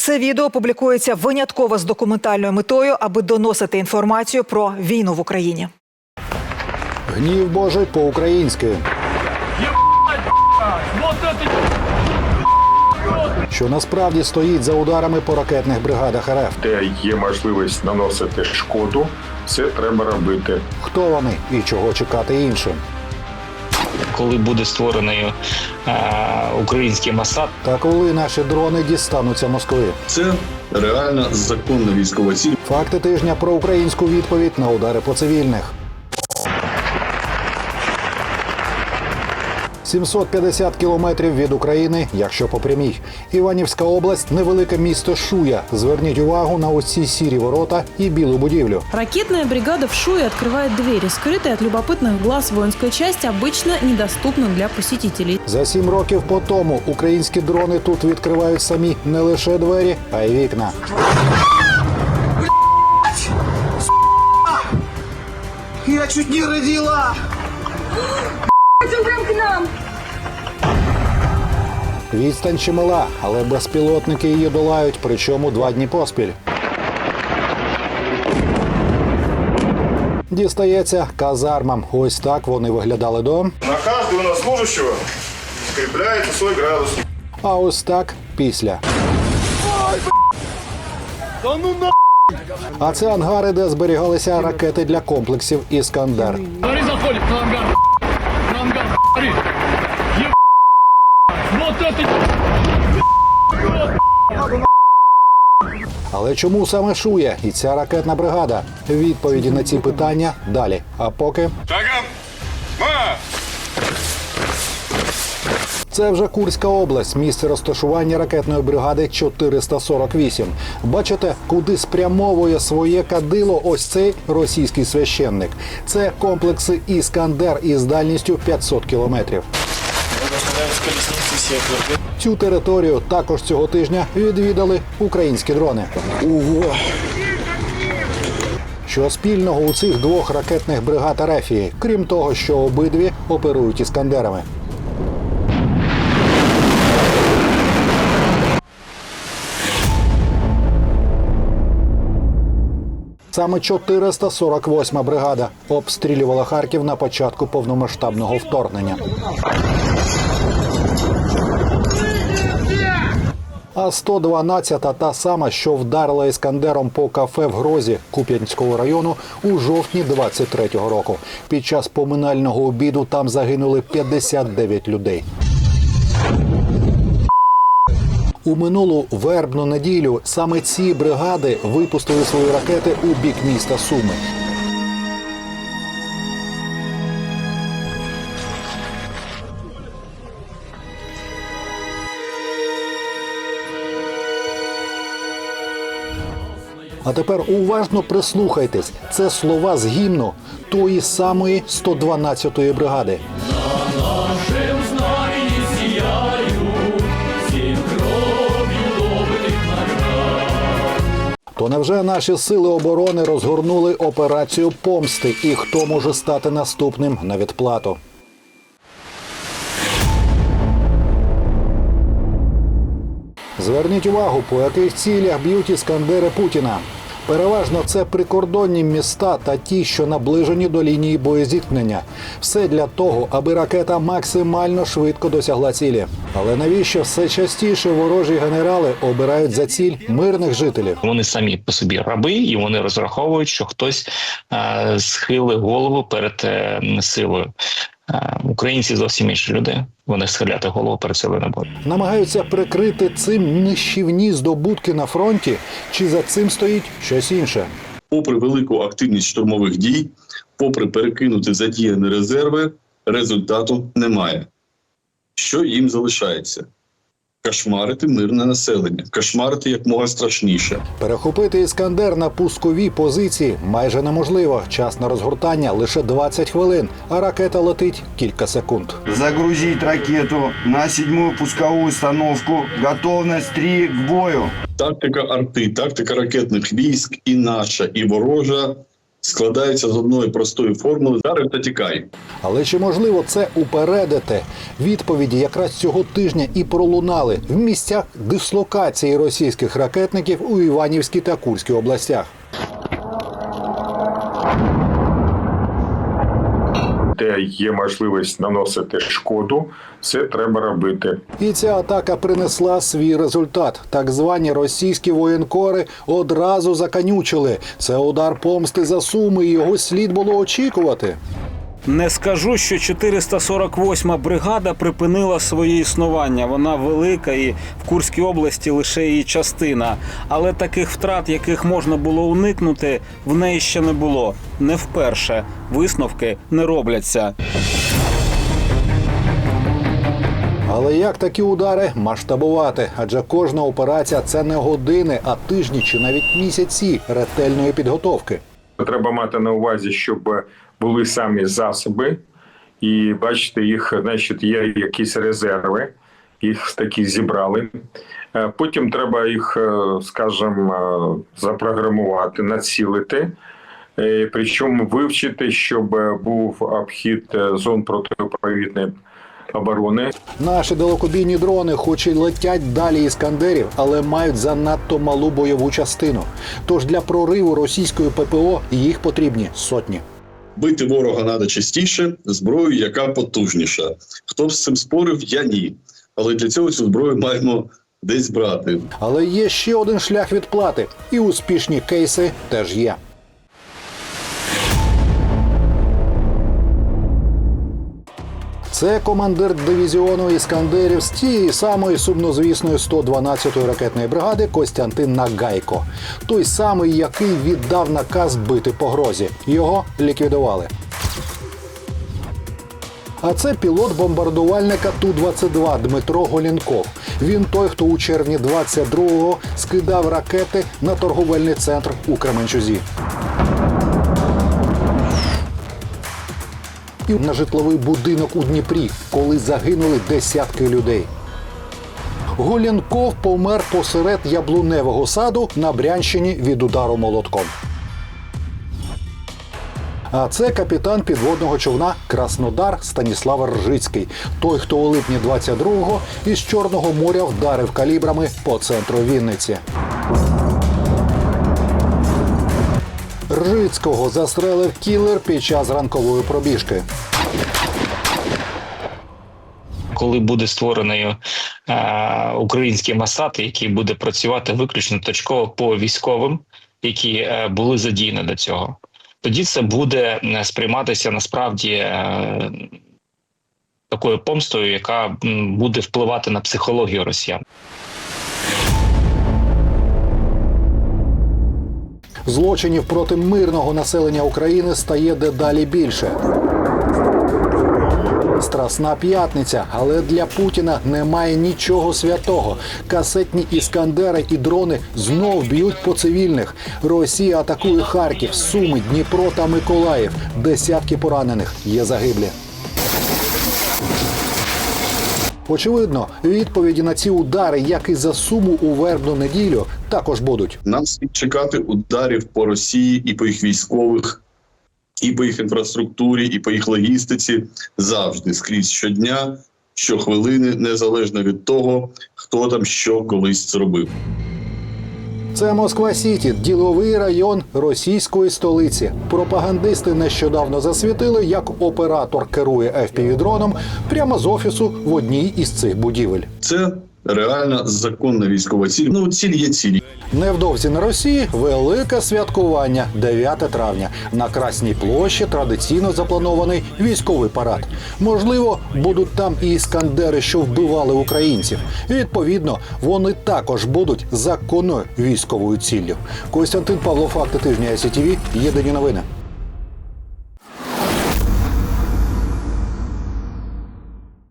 Це відео публікується винятково з документальною метою, аби доносити інформацію про війну в Україні. Гнів Божий по-українськи. Що насправді стоїть за ударами по ракетних бригадах РФ. де є можливість наносити шкоду, це треба робити. Хто вони і чого чекати іншим? Коли буде створений е, український Масад, Та коли наші дрони дістануться Москви. Це реальна законна військова ціль. Факти тижня про українську відповідь на удари по цивільних. 750 кілометрів від України, якщо по прямій. Іванівська область невелике місто Шуя. Зверніть увагу на оці сірі ворота і білу будівлю. Ракетная бригада в Шуе открывает двери, скрытые от любопытных глаз воинской части, обычно недоступны для посетителей. За сім років по тому українські дрони тут відкривають самі не лише двері, а й вікна. Я чуть не родила! Відстань чимала, але безпілотники її долають, причому два дні поспіль. Дістається казармам. Ось так вони виглядали до. На каждого военнослужащего скрепляется свой градус. А ось так після. А це ангари, де зберігалися ракети для комплексів Іскандер. Говори, заходит на ангар. На ангар, говори. Еб... Вот это Але чому саме Шуя і ця ракетна бригада? Відповіді на ці питання далі. А поки Це вже Курська область, місце розташування ракетної бригади 448. Бачите, куди спрямовує своє кадило ось цей російський священник. Це комплекси Іскандер із дальністю 500 кілометрів. Цю територію також цього тижня відвідали українські дрони. Ого! Що спільного у цих двох ракетних бригад Арефії, крім того, що обидві оперують іскандерами. Саме 448 бригада обстрілювала Харків на початку повномасштабного вторгнення. А 112-та та сама, що вдарила іскандером по кафе в Грозі Куп'янського району у жовтні 23-го року. Під час поминального обіду там загинули 59 людей. У минулу вербну неділю саме ці бригади випустили свої ракети у бік міста Суми. А тепер уважно прислухайтесь. Це слова з гімну тої самої 112-ї бригади. То невже наші сили оборони розгорнули операцію помсти? І хто може стати наступним на відплату? Зверніть увагу, по яких цілях б'ють іскандери Путіна. Переважно це прикордонні міста та ті, що наближені до лінії боєзіткнення. Все для того, аби ракета максимально швидко досягла цілі. Але навіщо все частіше ворожі генерали обирають за ціль мирних жителів? вони самі по собі раби, і вони розраховують, що хтось е, схилить голову перед е, силою. Е, Українці зовсім інші люди. Вони схиляти голову перед силою не будуть. Намагаються прикрити цим нищівні здобутки на фронті, чи за цим стоїть щось інше? Попри велику активність штурмових дій, попри перекинути задіяні резерви, результату немає. Що їм залишається? Кошмарити мирне населення, кошмарити якмога страшніше. Перехопити іскандер на пусковій позиції майже неможливо. Час на розгортання лише 20 хвилин, а ракета летить кілька секунд. Загрузить ракету на седьмую пусковую установку. Готовность 3 к бою. Тактика арти, тактика ракетних військ і наша, і ворожа складаються з одної простої формули «Вдарив та тікай. Але чи можливо це упередити? Відповіді якраз цього тижня і пролунали в місцях дислокації російських ракетників у Іванівській та Курській областях. Де є можливість наносити шкоду, це треба робити. І ця атака принесла свій результат. Так звані російські воєнкори одразу заканючили. Це удар помсти за суми, і його слід було очікувати. Не скажу, що 448-ма бригада припинила своє існування. Вона велика і в Курській області лише її частина. Але таких втрат, яких можна було уникнути, в неї ще не було. Не вперше висновки не робляться. Але як такі удари масштабувати? Адже кожна операція це не години, а тижні чи навіть місяці ретельної підготовки. Треба мати на увазі, щоб були самі засоби, і бачите, їх значить, є якісь резерви, їх такі зібрали. Е, Потім треба їх, е, скажімо, е, запрограмувати, націлити. Причому вивчити, щоб був обхід зон протиповітряної оборони. Наші далекобійні дрони, хоч і летять далі іскандерів, але мають занадто малу бойову частину. Тож для прориву російської ППО їх потрібні сотні. Бити ворога треба частіше, зброю, яка потужніша. Хто б з цим спорив, я ні. Але для цього цю зброю маємо десь брати. Але є ще один шлях відплати, і успішні кейси теж є. Це командир дивізіону іскандерів з тієї самої сумнозвісної 112-ї ракетної бригади Костянтин Нагайко. Той самий, який віддав наказ бити по грозі. Його ліквідували. А це пілот бомбардувальника Ту-22 Дмитро Голінков. Він той, хто у червні 22-го скидав ракети на торговельний центр у Кременчузі. І на житловий будинок у Дніпрі, коли загинули десятки людей. Голінков помер посеред яблуневого саду на Брянщині від удару молотком. А це капітан підводного човна Краснодар Станіслав Ржицький. Той, хто у липні 22-го із Чорного моря вдарив калібрами по центру Вінниці. Ржицького застрелив кілер під час ранкової пробіжки. коли буде створений е, український масад, який буде працювати виключно точково по військовим, які е, були задіяні до цього, тоді це буде сприйматися насправді е, такою помстою, яка буде впливати на психологію росіян. Злочинів проти мирного населення України стає дедалі більше. Страсна п'ятниця, але для Путіна немає нічого святого. Касетні іскандери і дрони знов б'ють по цивільних. Росія атакує Харків, Суми, Дніпро та Миколаїв. Десятки поранених є загиблі. Очевидно, відповіді на ці удари, як і за суму у вербну неділю, також будуть. Нам слід чекати ударів по Росії і по їх військових, і по їх інфраструктурі, і по їх логістиці завжди скрізь щодня, щохвилини, незалежно від того, хто там що колись зробив. Це Москва Сіті, діловий район російської столиці. Пропагандисти нещодавно засвітили, як оператор керує FPV-дроном прямо з офісу в одній із цих будівель. Це реальна законна військова ціль. Ну, ціль є ціль. Невдовзі на Росії велике святкування 9 травня. На Красній площі традиційно запланований військовий парад. Можливо, будуть там і іскандери, що вбивали українців. Відповідно, вони також будуть законною військовою ціллю. Костянтин Павло, факти тижня СІТВ. Єдині новини.